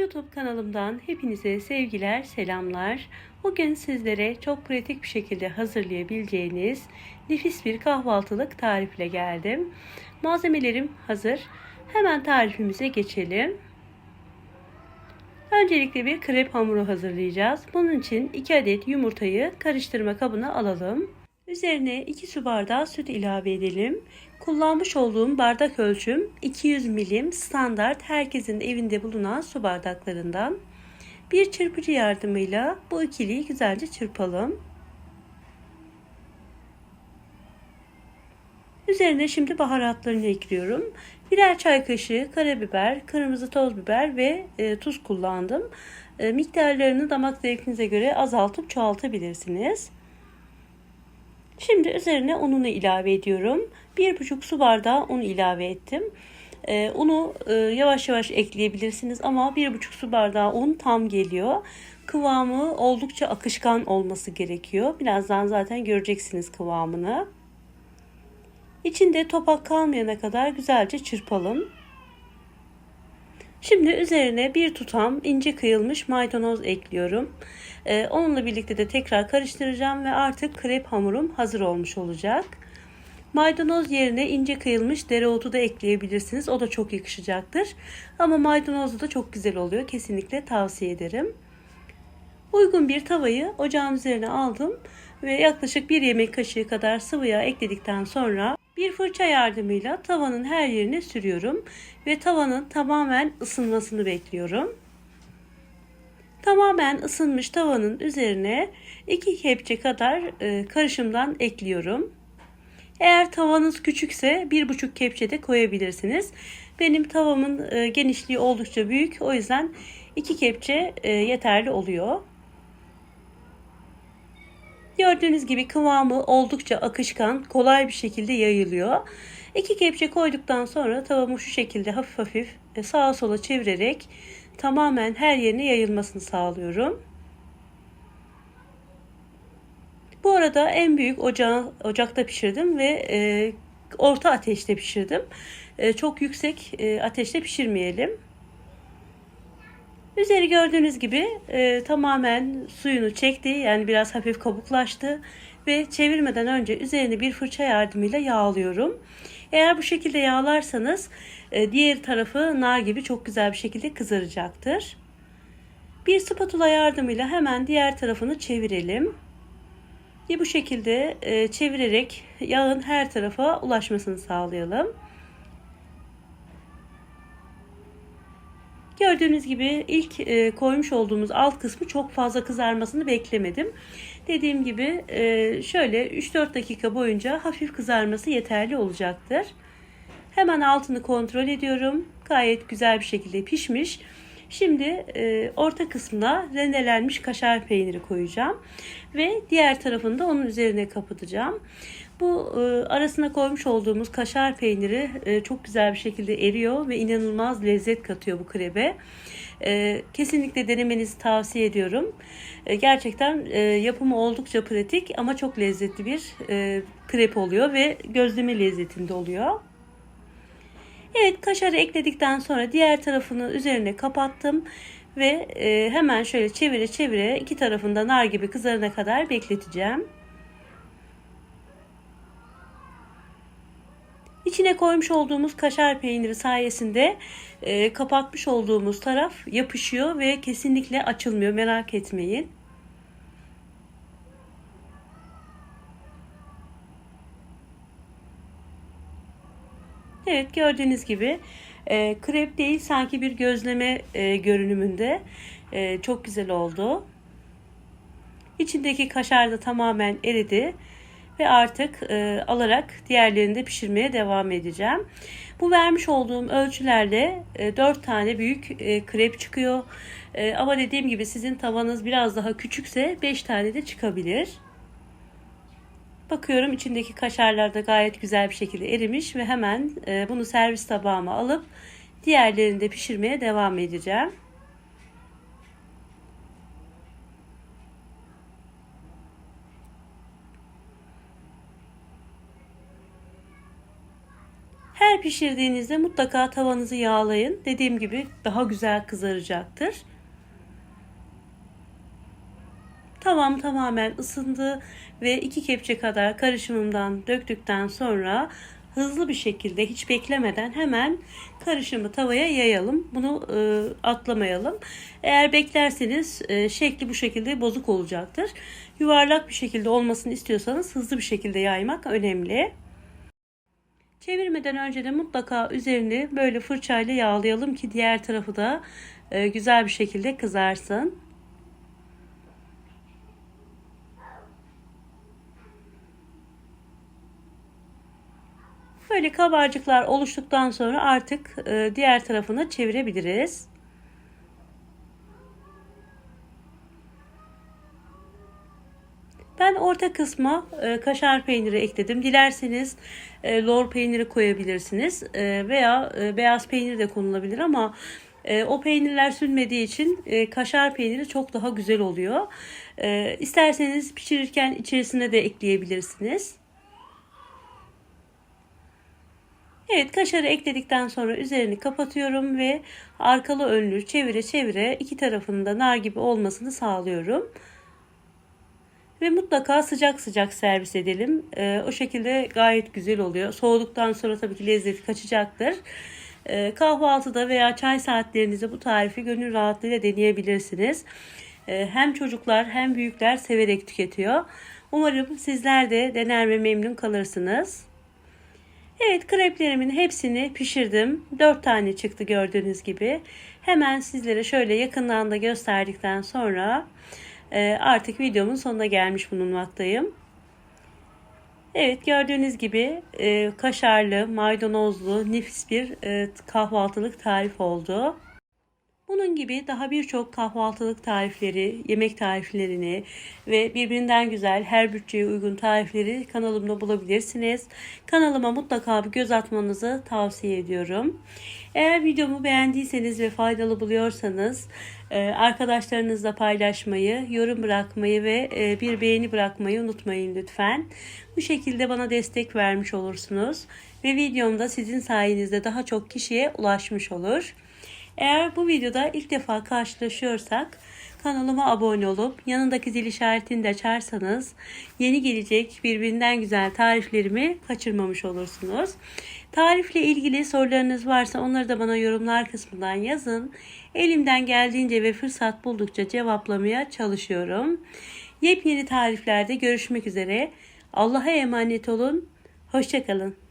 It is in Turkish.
YouTube kanalımdan hepinize sevgiler, selamlar. Bugün sizlere çok pratik bir şekilde hazırlayabileceğiniz nefis bir kahvaltılık tarifle geldim. Malzemelerim hazır. Hemen tarifimize geçelim. Öncelikle bir krep hamuru hazırlayacağız. Bunun için 2 adet yumurtayı karıştırma kabına alalım. Üzerine 2 su bardağı süt ilave edelim. Kullanmış olduğum bardak ölçüm 200 milim standart herkesin evinde bulunan su bardaklarından. Bir çırpıcı yardımıyla bu ikiliyi güzelce çırpalım. Üzerine şimdi baharatlarını ekliyorum. Birer çay kaşığı karabiber, kırmızı toz biber ve e, tuz kullandım. E, miktarlarını damak zevkinize göre azaltıp çoğaltabilirsiniz. Şimdi üzerine ununu ilave ediyorum. 1,5 su bardağı un ilave ettim. Ee, unu e, yavaş yavaş ekleyebilirsiniz ama 1,5 su bardağı un tam geliyor. Kıvamı oldukça akışkan olması gerekiyor. Birazdan zaten göreceksiniz kıvamını. İçinde topak kalmayana kadar güzelce çırpalım. Şimdi üzerine bir tutam ince kıyılmış maydanoz ekliyorum. Ee, onunla birlikte de tekrar karıştıracağım ve artık krep hamurum hazır olmuş olacak. Maydanoz yerine ince kıyılmış dereotu da ekleyebilirsiniz. O da çok yakışacaktır. Ama maydanozlu da çok güzel oluyor. Kesinlikle tavsiye ederim. Uygun bir tavayı ocağın üzerine aldım ve yaklaşık bir yemek kaşığı kadar sıvı yağ ekledikten sonra bir fırça yardımıyla tavanın her yerine sürüyorum ve tavanın tamamen ısınmasını bekliyorum. Tamamen ısınmış tavanın üzerine 2 kepçe kadar e, karışımdan ekliyorum. Eğer tavanız küçükse 1,5 kepçe de koyabilirsiniz. Benim tavamın e, genişliği oldukça büyük. O yüzden 2 kepçe e, yeterli oluyor. Gördüğünüz gibi kıvamı oldukça akışkan, kolay bir şekilde yayılıyor. İki kepçe koyduktan sonra tavamı şu şekilde hafif hafif e, sağa sola çevirerek tamamen her yerine yayılmasını sağlıyorum. Bu arada en büyük ocağı, ocakta pişirdim ve e, orta ateşte pişirdim. E, çok yüksek e, ateşte pişirmeyelim. Üzeri gördüğünüz gibi e, tamamen suyunu çekti. Yani biraz hafif kabuklaştı. Ve çevirmeden önce üzerini bir fırça yardımıyla yağlıyorum. Eğer bu şekilde yağlarsanız e, diğer tarafı nar gibi çok güzel bir şekilde kızaracaktır. Bir spatula yardımıyla hemen diğer tarafını çevirelim. Ve bu şekilde e, çevirerek yağın her tarafa ulaşmasını sağlayalım. Gördüğünüz gibi ilk e, koymuş olduğumuz alt kısmı çok fazla kızarmasını beklemedim. Dediğim gibi e, şöyle 3-4 dakika boyunca hafif kızarması yeterli olacaktır. Hemen altını kontrol ediyorum. Gayet güzel bir şekilde pişmiş. Şimdi e, orta kısmına rendelenmiş kaşar peyniri koyacağım. Ve diğer tarafını da onun üzerine kapatacağım. Bu e, arasına koymuş olduğumuz kaşar peyniri e, çok güzel bir şekilde eriyor ve inanılmaz lezzet katıyor bu krebe. E, kesinlikle denemenizi tavsiye ediyorum. E, gerçekten e, yapımı oldukça pratik ama çok lezzetli bir e, krep oluyor ve gözleme lezzetinde oluyor. Evet kaşarı ekledikten sonra diğer tarafını üzerine kapattım ve e, hemen şöyle çevire çevire iki tarafında nar gibi kızarana kadar bekleteceğim. İçine koymuş olduğumuz kaşar peyniri sayesinde e, kapatmış olduğumuz taraf yapışıyor ve kesinlikle açılmıyor merak etmeyin. Evet gördüğünüz gibi e, krep değil sanki bir gözleme e, görünümünde e, çok güzel oldu. İçindeki kaşar da tamamen eridi ve artık e, alarak diğerlerini de pişirmeye devam edeceğim. Bu vermiş olduğum ölçülerle e, 4 tane büyük e, krep çıkıyor. E, ama dediğim gibi sizin tavanız biraz daha küçükse 5 tane de çıkabilir. Bakıyorum içindeki kaşarlar da gayet güzel bir şekilde erimiş ve hemen e, bunu servis tabağıma alıp diğerlerini de pişirmeye devam edeceğim. Her pişirdiğinizde mutlaka tavanızı yağlayın. Dediğim gibi daha güzel kızaracaktır. Tavam tamamen ısındı ve iki kepçe kadar karışımımdan döktükten sonra hızlı bir şekilde hiç beklemeden hemen karışımı tavaya yayalım. Bunu e, atlamayalım. Eğer beklerseniz e, şekli bu şekilde bozuk olacaktır. Yuvarlak bir şekilde olmasını istiyorsanız hızlı bir şekilde yaymak önemli. Çevirmeden önce de mutlaka üzerini böyle fırçayla yağlayalım ki diğer tarafı da e, güzel bir şekilde kızarsın. Böyle kabarcıklar oluştuktan sonra artık e, diğer tarafını çevirebiliriz. Ben orta kısma e, kaşar peyniri ekledim. Dilerseniz e, lor peyniri koyabilirsiniz e, veya e, beyaz peynir de konulabilir ama e, o peynirler sünmediği için e, kaşar peyniri çok daha güzel oluyor. E, isterseniz pişirirken içerisine de ekleyebilirsiniz. Evet kaşarı ekledikten sonra üzerini kapatıyorum ve arkalı önlü çevire çevire iki tarafında nar gibi olmasını sağlıyorum. Ve mutlaka sıcak sıcak servis edelim. Ee, o şekilde gayet güzel oluyor. Soğuduktan sonra tabii ki lezzeti kaçacaktır. Ee, kahvaltıda veya çay saatlerinizde bu tarifi gönül rahatlığıyla deneyebilirsiniz. Ee, hem çocuklar hem büyükler severek tüketiyor. Umarım sizler de dener ve memnun kalırsınız. Evet kreplerimin hepsini pişirdim. 4 tane çıktı gördüğünüz gibi. Hemen sizlere şöyle yakından da gösterdikten sonra e, artık videomun sonuna gelmiş bulunmaktayım. Evet gördüğünüz gibi e, kaşarlı, maydanozlu, nefis bir e, kahvaltılık tarif oldu. Bunun gibi daha birçok kahvaltılık tarifleri, yemek tariflerini ve birbirinden güzel her bütçeye uygun tarifleri kanalımda bulabilirsiniz. Kanalıma mutlaka bir göz atmanızı tavsiye ediyorum. Eğer videomu beğendiyseniz ve faydalı buluyorsanız e, arkadaşlarınızla paylaşmayı, yorum bırakmayı ve e, bir beğeni bırakmayı unutmayın lütfen. Bu şekilde bana destek vermiş olursunuz ve videomda sizin sayenizde daha çok kişiye ulaşmış olur. Eğer bu videoda ilk defa karşılaşıyorsak kanalıma abone olup yanındaki zil işaretini de açarsanız yeni gelecek birbirinden güzel tariflerimi kaçırmamış olursunuz. Tarifle ilgili sorularınız varsa onları da bana yorumlar kısmından yazın. Elimden geldiğince ve fırsat buldukça cevaplamaya çalışıyorum. Yepyeni tariflerde görüşmek üzere. Allah'a emanet olun. Hoşçakalın.